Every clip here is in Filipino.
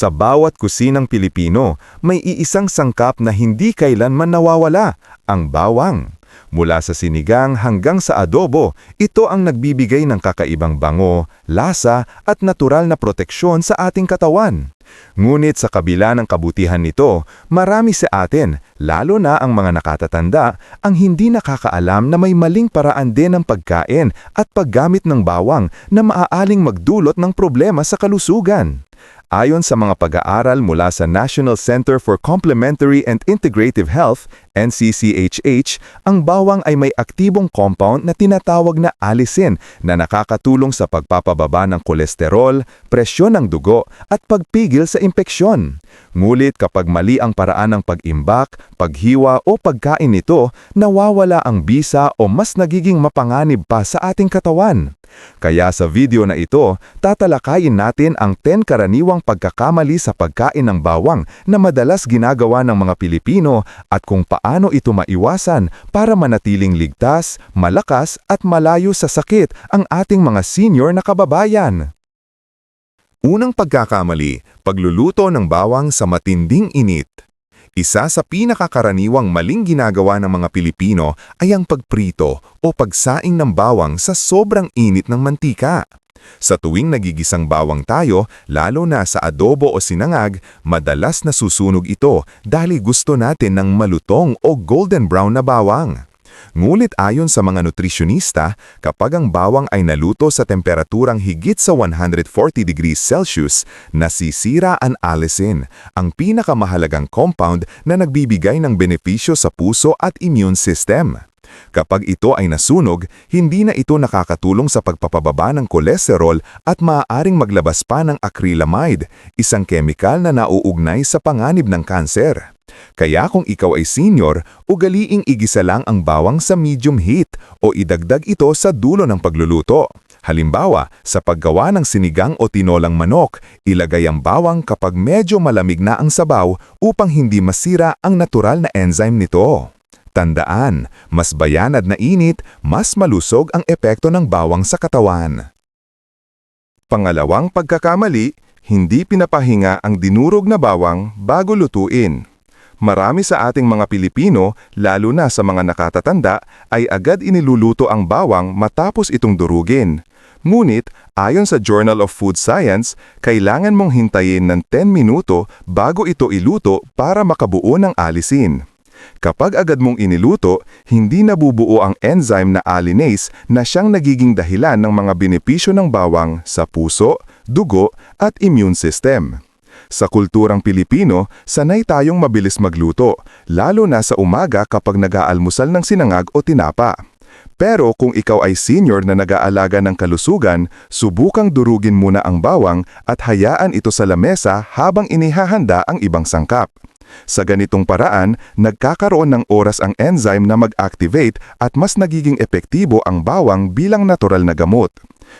Sa bawat kusinang Pilipino, may iisang sangkap na hindi kailanman nawawala, ang bawang. Mula sa sinigang hanggang sa adobo, ito ang nagbibigay ng kakaibang bango, lasa at natural na proteksyon sa ating katawan. Ngunit sa kabila ng kabutihan nito, marami sa atin, lalo na ang mga nakatatanda, ang hindi nakakaalam na may maling paraan din ng pagkain at paggamit ng bawang na maaaling magdulot ng problema sa kalusugan. Ayon sa mga pag-aaral mula sa National Center for Complementary and Integrative Health, NCCHH, ang bawang ay may aktibong compound na tinatawag na alisin na nakakatulong sa pagpapababa ng kolesterol, presyon ng dugo at pagpigil sa impeksyon. Ngulit kapag mali ang paraan ng pag-imbak, paghiwa o pagkain nito, nawawala ang bisa o mas nagiging mapanganib pa sa ating katawan. Kaya sa video na ito, tatalakayin natin ang 10 karaniwang pagkakamali sa pagkain ng bawang na madalas ginagawa ng mga Pilipino at kung paano ito maiwasan para manatiling ligtas, malakas at malayo sa sakit ang ating mga senior na kababayan. Unang pagkakamali, pagluluto ng bawang sa matinding init. Isa sa pinakakaraniwang maling ginagawa ng mga Pilipino ay ang pagprito o pagsaing ng bawang sa sobrang init ng mantika. Sa tuwing nagigisang bawang tayo, lalo na sa adobo o sinangag, madalas nasusunog ito dahil gusto natin ng malutong o golden brown na bawang. Ngulit ayon sa mga nutrisyonista, kapag ang bawang ay naluto sa temperaturang higit sa 140 degrees Celsius, nasisira ang alisin, ang pinakamahalagang compound na nagbibigay ng benepisyo sa puso at immune system. Kapag ito ay nasunog, hindi na ito nakakatulong sa pagpapababa ng kolesterol at maaaring maglabas pa ng acrylamide, isang kemikal na nauugnay sa panganib ng kanser. Kaya kung ikaw ay senior, ugaliing igisa lang ang bawang sa medium heat o idagdag ito sa dulo ng pagluluto. Halimbawa, sa paggawa ng sinigang o tinolang manok, ilagay ang bawang kapag medyo malamig na ang sabaw upang hindi masira ang natural na enzyme nito. Tandaan, mas bayanad na init, mas malusog ang epekto ng bawang sa katawan. Pangalawang pagkakamali, hindi pinapahinga ang dinurog na bawang bago lutuin. Marami sa ating mga Pilipino, lalo na sa mga nakatatanda, ay agad iniluluto ang bawang matapos itong durugin. Ngunit, ayon sa Journal of Food Science, kailangan mong hintayin ng 10 minuto bago ito iluto para makabuo ng alisin. Kapag agad mong iniluto, hindi nabubuo ang enzyme na alinase na siyang nagiging dahilan ng mga benepisyo ng bawang sa puso, dugo at immune system. Sa kulturang Pilipino, sanay tayong mabilis magluto, lalo na sa umaga kapag nag-aalmusal ng sinangag o tinapa. Pero kung ikaw ay senior na nag-aalaga ng kalusugan, subukang durugin muna ang bawang at hayaan ito sa lamesa habang inihahanda ang ibang sangkap. Sa ganitong paraan, nagkakaroon ng oras ang enzyme na mag-activate at mas nagiging epektibo ang bawang bilang natural na gamot.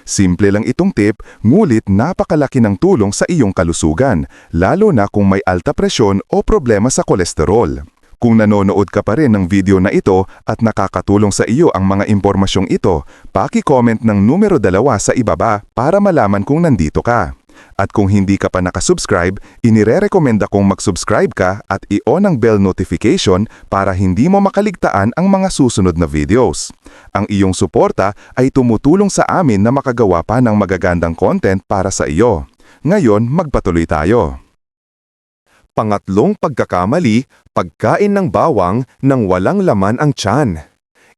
Simple lang itong tip, ngulit napakalaki ng tulong sa iyong kalusugan, lalo na kung may alta presyon o problema sa kolesterol. Kung nanonood ka pa rin ng video na ito at nakakatulong sa iyo ang mga impormasyong ito, paki-comment ng numero dalawa sa ibaba para malaman kung nandito ka. At kung hindi ka pa nakasubscribe, inire-recommenda kong mag-subscribe ka at i-on ang bell notification para hindi mo makaligtaan ang mga susunod na videos. Ang iyong suporta ay tumutulong sa amin na makagawa pa ng magagandang content para sa iyo. Ngayon, magpatuloy tayo. Pangatlong pagkakamali, pagkain ng bawang nang walang laman ang tiyan.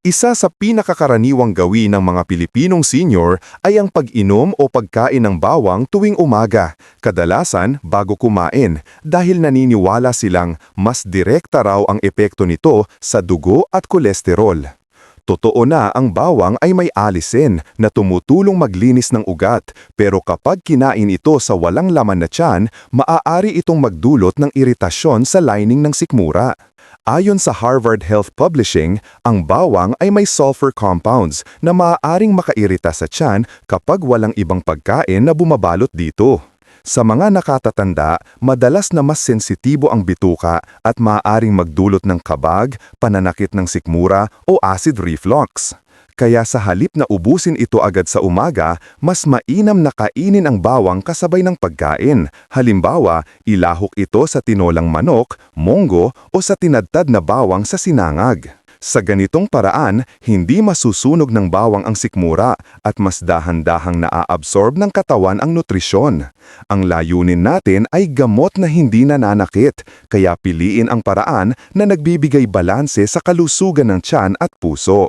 Isa sa pinakakaraniwang gawin ng mga Pilipinong senior ay ang pag-inom o pagkain ng bawang tuwing umaga, kadalasan bago kumain, dahil naniniwala silang mas direkta raw ang epekto nito sa dugo at kolesterol. Totoo na ang bawang ay may alisin na tumutulong maglinis ng ugat pero kapag kinain ito sa walang laman na tiyan, maaari itong magdulot ng iritasyon sa lining ng sikmura. Ayon sa Harvard Health Publishing, ang bawang ay may sulfur compounds na maaaring makairita sa tiyan kapag walang ibang pagkain na bumabalot dito. Sa mga nakatatanda, madalas na mas sensitibo ang bituka at maaaring magdulot ng kabag, pananakit ng sikmura o acid reflux. Kaya sa halip na ubusin ito agad sa umaga, mas mainam na kainin ang bawang kasabay ng pagkain. Halimbawa, ilahok ito sa tinolang manok, monggo o sa tinadtad na bawang sa sinangag. Sa ganitong paraan, hindi masusunog ng bawang ang sikmura at mas dahan-dahang naaabsorb ng katawan ang nutrisyon. Ang layunin natin ay gamot na hindi nananakit, kaya piliin ang paraan na nagbibigay balanse sa kalusugan ng tiyan at puso.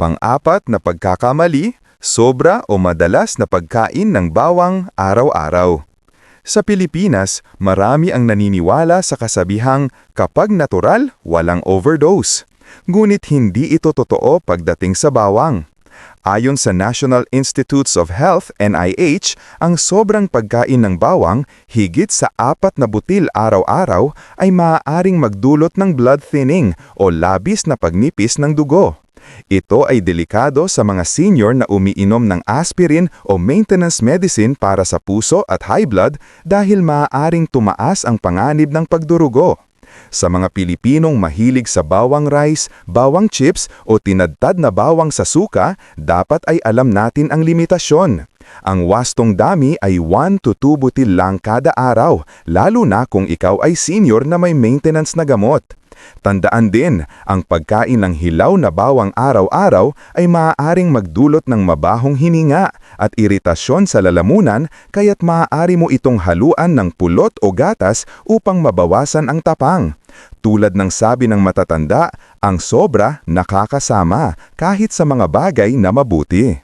Pang-apat na pagkakamali, sobra o madalas na pagkain ng bawang araw-araw. Sa Pilipinas, marami ang naniniwala sa kasabihang kapag natural, walang overdose. Ngunit hindi ito totoo pagdating sa bawang. Ayon sa National Institutes of Health NIH, ang sobrang pagkain ng bawang, higit sa apat na butil araw-araw, ay maaaring magdulot ng blood thinning o labis na pagnipis ng dugo. Ito ay delikado sa mga senior na umiinom ng aspirin o maintenance medicine para sa puso at high blood dahil maaaring tumaas ang panganib ng pagdurugo. Sa mga Pilipinong mahilig sa bawang rice, bawang chips o tinadtad na bawang sa suka, dapat ay alam natin ang limitasyon. Ang wastong dami ay 1 to 2 butil lang kada araw, lalo na kung ikaw ay senior na may maintenance na gamot. Tandaan din, ang pagkain ng hilaw na bawang araw-araw ay maaaring magdulot ng mabahong hininga at iritasyon sa lalamunan kaya't maaari mo itong haluan ng pulot o gatas upang mabawasan ang tapang. Tulad ng sabi ng matatanda, ang sobra nakakasama kahit sa mga bagay na mabuti.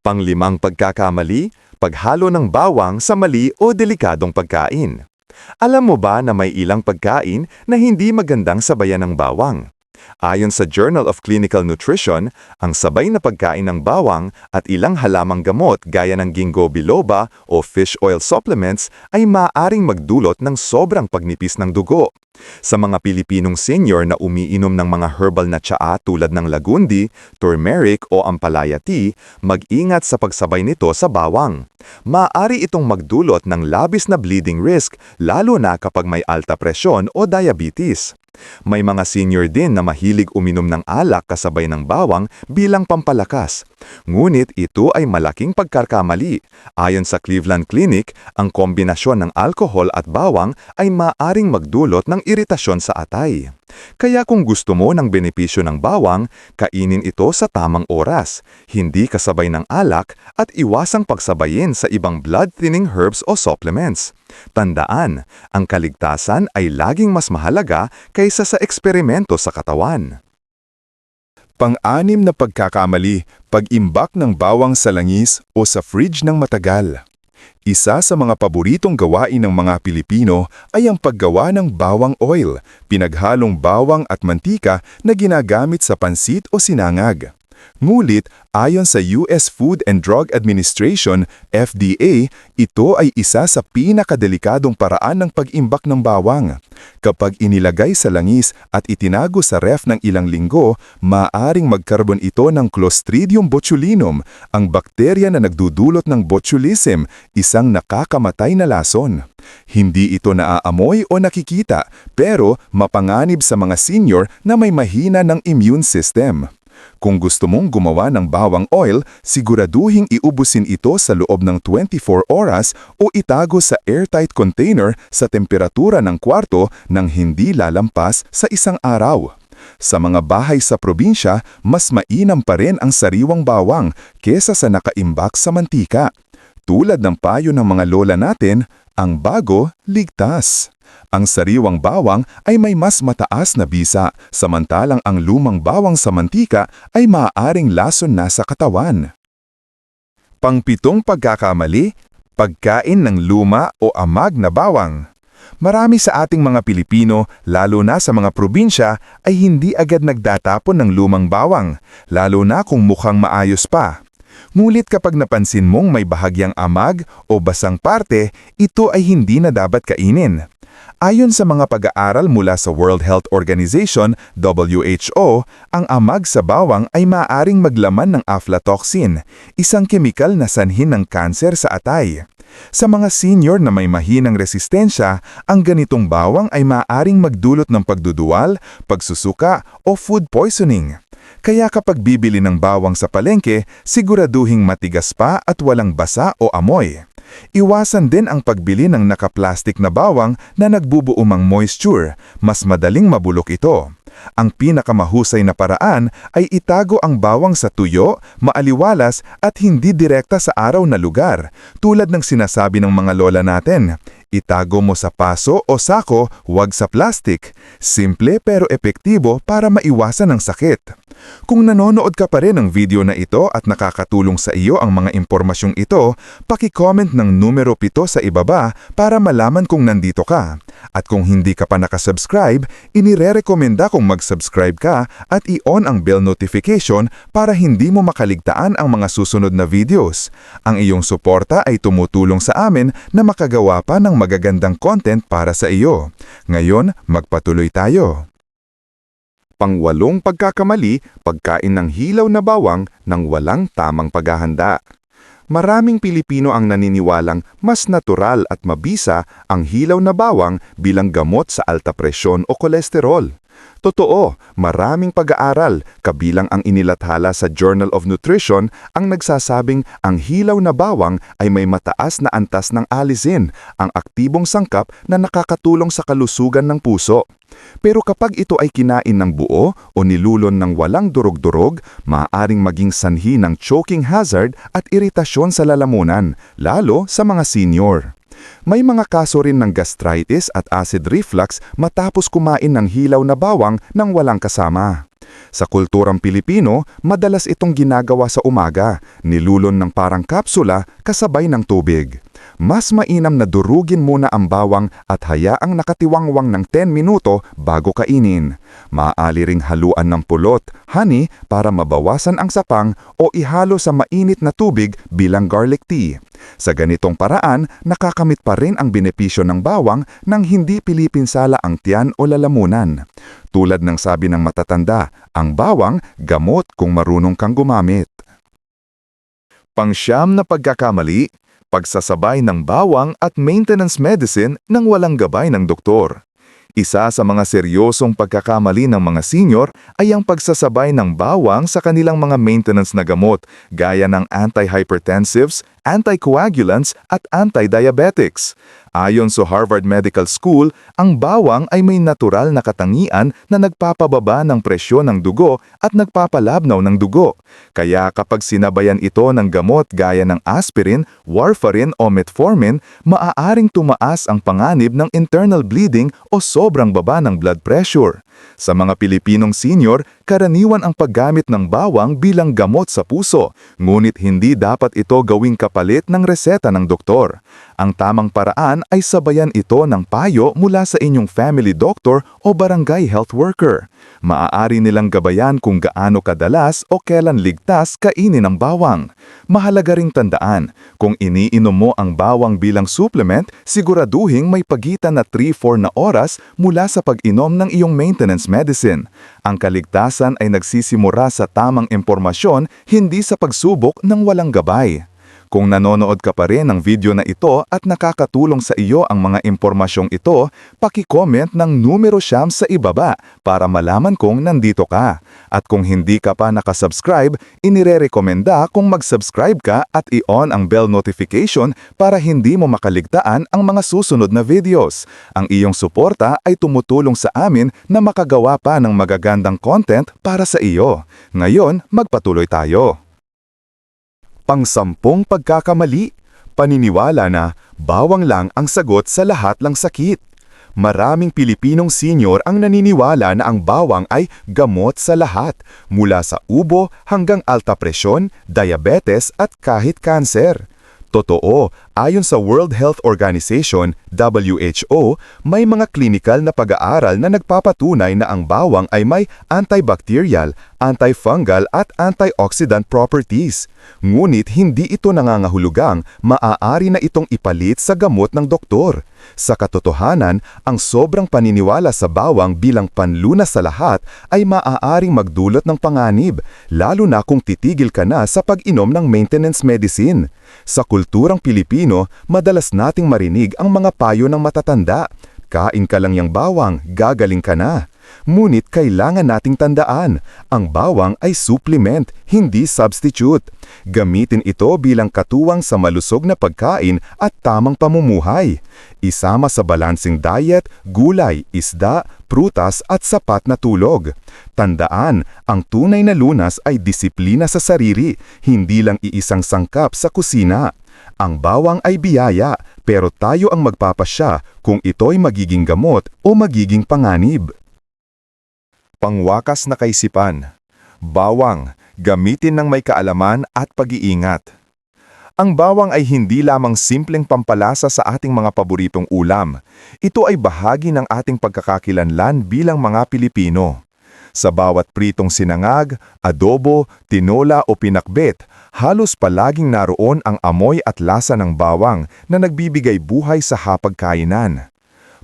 Panglimang pagkakamali, paghalo ng bawang sa mali o delikadong pagkain. Alam mo ba na may ilang pagkain na hindi magandang sabayan ng bawang? Ayon sa Journal of Clinical Nutrition, ang sabay na pagkain ng bawang at ilang halamang gamot gaya ng ginkgo biloba o fish oil supplements ay maaaring magdulot ng sobrang pagnipis ng dugo. Sa mga Pilipinong senior na umiinom ng mga herbal na tsaa tulad ng lagundi, turmeric o ampalaya tea, mag-ingat sa pagsabay nito sa bawang. Maaari itong magdulot ng labis na bleeding risk lalo na kapag may alta presyon o diabetes. May mga senior din na mahilig uminom ng alak kasabay ng bawang bilang pampalakas. Ngunit ito ay malaking pagkakamali. Ayon sa Cleveland Clinic, ang kombinasyon ng alkohol at bawang ay maaring magdulot ng iritasyon sa atay. Kaya kung gusto mo ng benepisyo ng bawang, kainin ito sa tamang oras, hindi kasabay ng alak at iwasang pagsabayin sa ibang blood-thinning herbs o supplements. Tandaan, ang kaligtasan ay laging mas mahalaga kaysa sa eksperimento sa katawan. Pang-anim na pagkakamali, pag-imbak ng bawang sa langis o sa fridge ng matagal. Isa sa mga paboritong gawain ng mga Pilipino ay ang paggawa ng bawang oil, pinaghalong bawang at mantika na ginagamit sa pansit o sinangag. Ngulit, ayon sa US Food and Drug Administration, FDA, ito ay isa sa pinakadelikadong paraan ng pag-imbak ng bawang. Kapag inilagay sa langis at itinago sa ref ng ilang linggo, maaring magkaroon ito ng Clostridium botulinum, ang bakterya na nagdudulot ng botulism, isang nakakamatay na lason. Hindi ito naaamoy o nakikita, pero mapanganib sa mga senior na may mahina ng immune system. Kung gusto mong gumawa ng bawang oil, siguraduhing iubusin ito sa loob ng 24 oras o itago sa airtight container sa temperatura ng kwarto nang hindi lalampas sa isang araw. Sa mga bahay sa probinsya, mas mainam pa rin ang sariwang bawang kesa sa nakaimbak sa mantika. Tulad ng payo ng mga lola natin, ang bago, ligtas. Ang sariwang bawang ay may mas mataas na bisa, samantalang ang lumang bawang sa mantika ay maaaring lason na sa katawan. Pangpitong pagkakamali, Pagkain ng luma o amag na bawang. Marami sa ating mga Pilipino, lalo na sa mga probinsya, ay hindi agad nagdatapon ng lumang bawang, lalo na kung mukhang maayos pa. Ngulit kapag napansin mong may bahagyang amag o basang parte, ito ay hindi na dapat kainin. Ayon sa mga pag-aaral mula sa World Health Organization, WHO, ang amag sa bawang ay maaaring maglaman ng aflatoxin, isang kemikal na sanhin ng kanser sa atay. Sa mga senior na may mahinang resistensya, ang ganitong bawang ay maaaring magdulot ng pagduduwal, pagsusuka o food poisoning. Kaya kapag bibili ng bawang sa palengke, siguraduhing matigas pa at walang basa o amoy. Iwasan din ang pagbili ng nakaplastik na bawang na nagbubuumang moisture, mas madaling mabulok ito. Ang pinakamahusay na paraan ay itago ang bawang sa tuyo, maaliwalas at hindi direkta sa araw na lugar, tulad ng sinasabi ng mga lola natin. Itago mo sa paso o sako, huwag sa plastic. Simple pero epektibo para maiwasan ang sakit. Kung nanonood ka pa rin ng video na ito at nakakatulong sa iyo ang mga impormasyong ito, paki-comment ng numero 7 sa ibaba para malaman kung nandito ka. At kung hindi ka pa nakasubscribe, inire-rekomenda kong mag-subscribe ka at i-on ang bell notification para hindi mo makaligtaan ang mga susunod na videos. Ang iyong suporta ay tumutulong sa amin na makagawa pa ng magagandang content para sa iyo. Ngayon, magpatuloy tayo. Pangwalong pagkakamali, pagkain ng hilaw na bawang ng walang tamang paghahanda. Maraming Pilipino ang naniniwalang mas natural at mabisa ang hilaw na bawang bilang gamot sa alta presyon o kolesterol. Totoo, maraming pag-aaral, kabilang ang inilathala sa Journal of Nutrition, ang nagsasabing ang hilaw na bawang ay may mataas na antas ng alisin, ang aktibong sangkap na nakakatulong sa kalusugan ng puso. Pero kapag ito ay kinain ng buo o nilulon ng walang durog-durog, maaaring maging sanhi ng choking hazard at iritasyon sa lalamunan, lalo sa mga senior. May mga kaso rin ng gastritis at acid reflux matapos kumain ng hilaw na bawang nang walang kasama. Sa kulturang Pilipino, madalas itong ginagawa sa umaga, nilulon ng parang kapsula kasabay ng tubig. Mas mainam na durugin muna ang bawang at hayaang nakatiwangwang ng 10 minuto bago kainin. Maaali ring haluan ng pulot, honey para mabawasan ang sapang o ihalo sa mainit na tubig bilang garlic tea. Sa ganitong paraan, nakakamit pa rin ang benepisyo ng bawang nang hindi pilipinsala ang tiyan o lalamunan. Tulad ng sabi ng matatanda, ang bawang gamot kung marunong kang gumamit. Pangsyam na pagkakamali, pagsasabay ng bawang at maintenance medicine nang walang gabay ng doktor. Isa sa mga seryosong pagkakamali ng mga senior ay ang pagsasabay ng bawang sa kanilang mga maintenance na gamot gaya ng antihypertensives, anticoagulants at antidiabetics. Ayon sa Harvard Medical School, ang bawang ay may natural na katangian na nagpapababa ng presyon ng dugo at nagpapalabnaw ng dugo. Kaya kapag sinabayan ito ng gamot gaya ng aspirin, warfarin o metformin, maaaring tumaas ang panganib ng internal bleeding o sobrang baba ng blood pressure. Sa mga Pilipinong senior, karaniwan ang paggamit ng bawang bilang gamot sa puso, ngunit hindi dapat ito gawing kapalit ng reseta ng doktor. Ang tamang paraan ay sabayan ito ng payo mula sa inyong family doctor o barangay health worker. Maaari nilang gabayan kung gaano kadalas o kailan ligtas kainin ang bawang. Mahalaga ring tandaan, kung iniinom mo ang bawang bilang supplement, siguraduhing may pagitan na 3-4 na oras mula sa pag-inom ng iyong maintenance medicine. Ang kaligtasan ay nagsisimura sa tamang impormasyon, hindi sa pagsubok ng walang gabay. Kung nanonood ka pa rin ng video na ito at nakakatulong sa iyo ang mga impormasyong ito, paki-comment ng numero siyam sa ibaba para malaman kong nandito ka. At kung hindi ka pa nakasubscribe, inire-rekomenda kung mag-subscribe ka at i-on ang bell notification para hindi mo makaligtaan ang mga susunod na videos. Ang iyong suporta ay tumutulong sa amin na makagawa pa ng magagandang content para sa iyo. Ngayon, magpatuloy tayo. Pangsampung pagkakamali, paniniwala na bawang lang ang sagot sa lahat ng sakit. Maraming Pilipinong senior ang naniniwala na ang bawang ay gamot sa lahat, mula sa ubo hanggang alta presyon, diabetes at kahit kanser. Totoo, ayon sa World Health Organization, WHO, may mga klinikal na pag-aaral na nagpapatunay na ang bawang ay may antibacterial, antifungal at antioxidant properties. Ngunit hindi ito nangangahulugang maaari na itong ipalit sa gamot ng doktor. Sa katotohanan, ang sobrang paniniwala sa bawang bilang panlunas sa lahat ay maaaring magdulot ng panganib, lalo na kung titigil ka na sa pag-inom ng maintenance medicine. Sa kulturang Pilipino, madalas nating marinig ang mga payo ng matatanda. Kain ka lang yang bawang, gagaling ka na. Ngunit kailangan nating tandaan, ang bawang ay supplement, hindi substitute. Gamitin ito bilang katuwang sa malusog na pagkain at tamang pamumuhay. Isama sa balancing diet, gulay, isda, prutas at sapat na tulog. Tandaan, ang tunay na lunas ay disiplina sa sarili, hindi lang iisang sangkap sa kusina. Ang bawang ay biyaya, pero tayo ang magpapasya kung ito'y magiging gamot o magiging panganib. Pangwakas na kaisipan. Bawang, gamitin ng may kaalaman at pag-iingat. Ang bawang ay hindi lamang simpleng pampalasa sa ating mga paboritong ulam. Ito ay bahagi ng ating pagkakakilanlan bilang mga Pilipino. Sa bawat pritong sinangag, adobo, tinola o pinakbet, halos palaging naroon ang amoy at lasa ng bawang na nagbibigay buhay sa hapagkainan.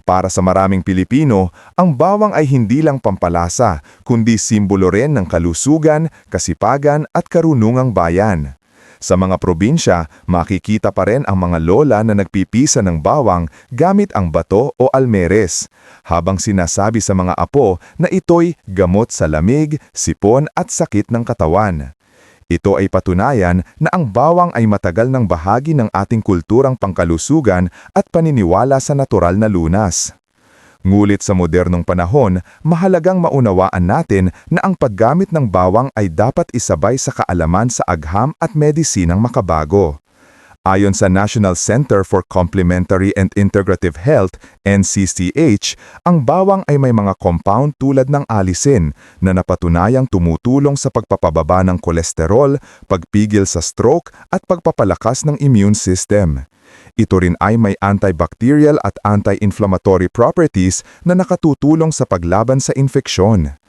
Para sa maraming Pilipino, ang bawang ay hindi lang pampalasa, kundi simbolo rin ng kalusugan, kasipagan at karunungang bayan. Sa mga probinsya, makikita pa rin ang mga lola na nagpipisa ng bawang gamit ang bato o almeres, habang sinasabi sa mga apo na ito'y gamot sa lamig, sipon at sakit ng katawan. Ito ay patunayan na ang bawang ay matagal ng bahagi ng ating kulturang pangkalusugan at paniniwala sa natural na lunas. Ngulit sa modernong panahon, mahalagang maunawaan natin na ang paggamit ng bawang ay dapat isabay sa kaalaman sa agham at medisinang makabago. Ayon sa National Center for Complementary and Integrative Health, NCCH, ang bawang ay may mga compound tulad ng alisin na napatunayang tumutulong sa pagpapababa ng kolesterol, pagpigil sa stroke at pagpapalakas ng immune system. Ito rin ay may antibacterial at anti-inflammatory properties na nakatutulong sa paglaban sa infeksyon.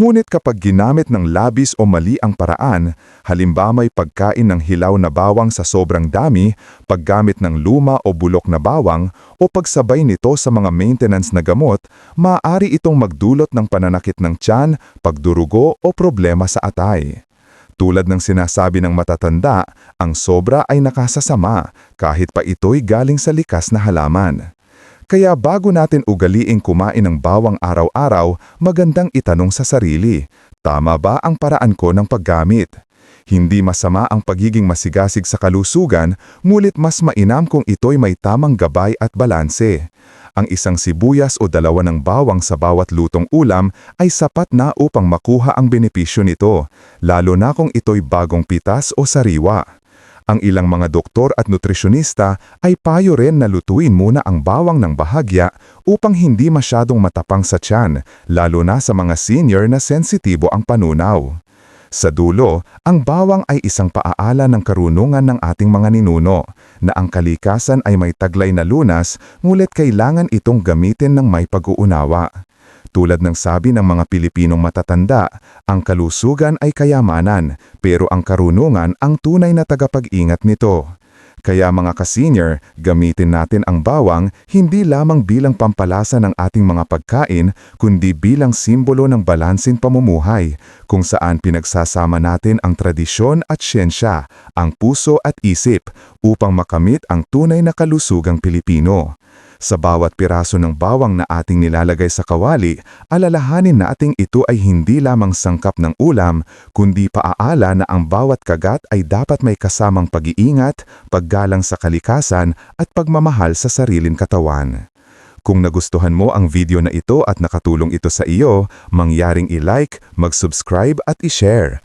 Ngunit kapag ginamit ng labis o mali ang paraan, halimbawa may pagkain ng hilaw na bawang sa sobrang dami, paggamit ng luma o bulok na bawang, o pagsabay nito sa mga maintenance na gamot, maaari itong magdulot ng pananakit ng tiyan, pagdurugo o problema sa atay. Tulad ng sinasabi ng matatanda, ang sobra ay nakasasama kahit pa ito'y galing sa likas na halaman. Kaya bago natin ugaliing kumain ng bawang araw-araw, magandang itanong sa sarili, tama ba ang paraan ko ng paggamit? Hindi masama ang pagiging masigasig sa kalusugan, ngulit mas mainam kung ito'y may tamang gabay at balanse. Ang isang sibuyas o dalawa ng bawang sa bawat lutong ulam ay sapat na upang makuha ang benepisyo nito, lalo na kung ito'y bagong pitas o sariwa. Ang ilang mga doktor at nutrisyonista ay payo rin na lutuin muna ang bawang ng bahagya upang hindi masyadong matapang sa tiyan, lalo na sa mga senior na sensitibo ang panunaw. Sa dulo, ang bawang ay isang paaala ng karunungan ng ating mga ninuno, na ang kalikasan ay may taglay na lunas, ngulit kailangan itong gamitin ng may pag-uunawa. Tulad ng sabi ng mga Pilipinong matatanda, ang kalusugan ay kayamanan, pero ang karunungan ang tunay na tagapag-ingat nito. Kaya mga ka-senior, gamitin natin ang bawang hindi lamang bilang pampalasa ng ating mga pagkain, kundi bilang simbolo ng balansin pamumuhay, kung saan pinagsasama natin ang tradisyon at siyensya, ang puso at isip, upang makamit ang tunay na kalusugang Pilipino. Sa bawat piraso ng bawang na ating nilalagay sa kawali, alalahanin nating ito ay hindi lamang sangkap ng ulam, kundi paaala na ang bawat kagat ay dapat may kasamang pag-iingat, paggalang sa kalikasan at pagmamahal sa sariling katawan. Kung nagustuhan mo ang video na ito at nakatulong ito sa iyo, mangyaring i-like, mag-subscribe at i-share.